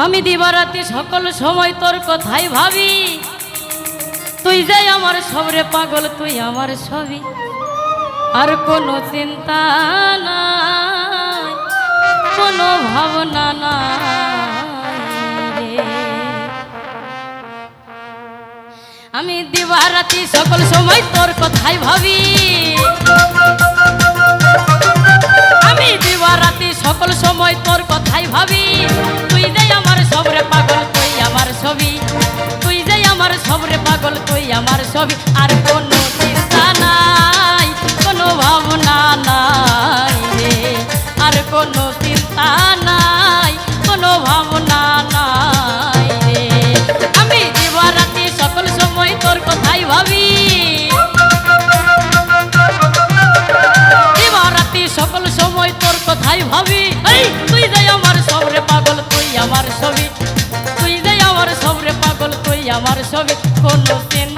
আমি দিবারাতে সকল সময় তোর কথাই ভাবি। তুই যাই আমার সবরে পাগল, তুই আমার সবই আর কোনো চিন্তা না কোনো ভাবনা না আমি দিবারাতি সকল সময় তোর কথাই ভাবি। আমি দিবারাতি সকল সময় তোর কথাই ভাবি। ছবি? তুই যাই আমার সবরে পাগল তুই আমার ছবি। আর কোন আমার সবে হলো সেন